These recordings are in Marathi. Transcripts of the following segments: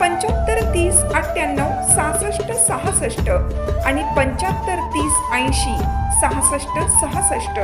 पंच्याहत्तर तीस अठ्ठ्याण्णव सहासष्ट सहासष्ट आणि पंच्याहत्तर तीस ऐंशी सहासष्ट सहासष्ट.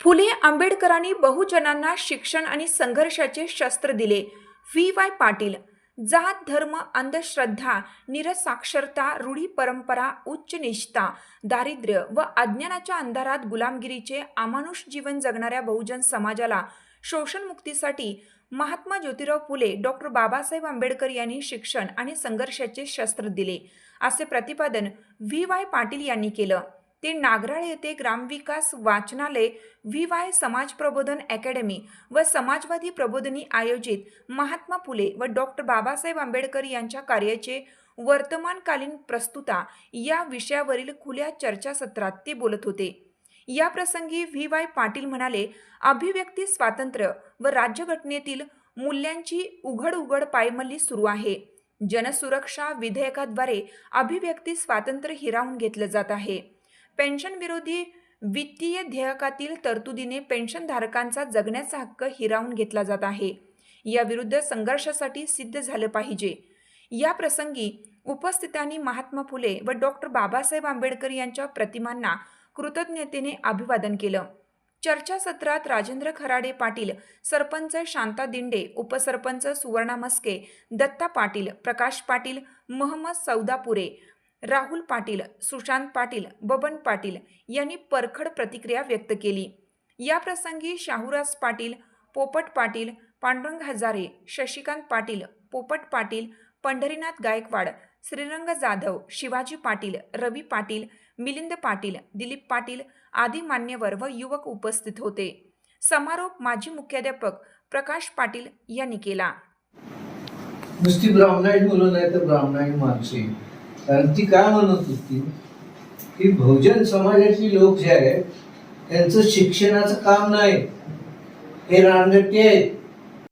फुले आंबेडकरांनी बहुजनांना शिक्षण आणि संघर्षाचे शस्त्र दिले. व्ही. वाय. पाटील जात धर्म अंधश्रद्धा निरसाक्षरता रूढी परंपरा उच्च निष्ठा दारिद्र्य व अज्ञानाच्या अंधारात गुलामगिरीचे अमानुष जीवन जगणाऱ्या बहुजन समाजाला शोषणमुक्तीसाठी महात्मा ज्योतिराव फुले डॉक्टर बाबासाहेब आंबेडकर यांनी शिक्षण आणि संघर्षाचे शस्त्र दिले. असे प्रतिपादन व्ही. वाय. पाटील यांनी केलं. ते नागराळ येथे ग्रामविकास वाचनालय व्ही वाय समाज प्रबोधन अकॅडमी व समाजवादी प्रबोधनी आयोजित महात्मा फुले व डॉक्टर बाबासाहेब आंबेडकर यांच्या कार्याचे वर्तमानकालीन प्रस्तुता या विषयावरील खुल्या चर्चासत्रात ते बोलत होते. या प्रसंगी व्ही वाय पाटील म्हणाले अभिव्यक्ती स्वातंत्र्य व राज्यघटनेतील मूल्यांची उघड उघड पायमल्ली सुरू आहे. जनसुरक्षा विधेयकाद्वारे अभिव्यक्ती स्वातंत्र्य हिरावून घेतलं जात आहे. पेन्शन विरोधी वित्तीय ध्येयकातील तरतुदीने पेन्शनधारकांचा जगण्याचा हक्क हिरावून घेतला जात आहे. याविरुद्ध संघर्षासाठी सिद्ध झालं पाहिजे. या प्रसंगी उपस्थितांनी महात्मा फुले व डॉक्टर बाबासाहेब आंबेडकर यांच्या प्रतिमांना कृतज्ञतेने अभिवादन केलं. चर्चासत्रात राजेंद्र खराडे पाटील सरपंच शांता दिंडे उपसरपंच सुवर्णा मस्के दत्ता पाटील प्रकाश पाटील महम्मद सौदापुरे राहुल पाटील सुशांत पाटील बबन पाटील यांनी परखड प्रतिक्रिया व्यक्त केली. याप्रसंगी शाहूराज पाटील पोपट पाटील पांडुरंग हजारे शशिकांत पाटील पोपट पाटील पंढरीनाथ गायकवाड श्रीरंग जाधव शिवाजी पाटील रवी पाटील मिलिंद पाटील दिलीप पाटील आदी मान्यवर व युवक उपस्थित होते. समारोप माजी मुख्याध्यापक प्रकाश पाटील यांनी केला. नुसती ब्राह्मणाईट मुलं नाही तर ब्राह्मणाईट माणसे. कारण ती काय म्हणत होती? की बहुजन समाजातली लोक जे आहेत त्यांचं शिक्षणाचं काम नाही. हे रानगट्टे आहेत.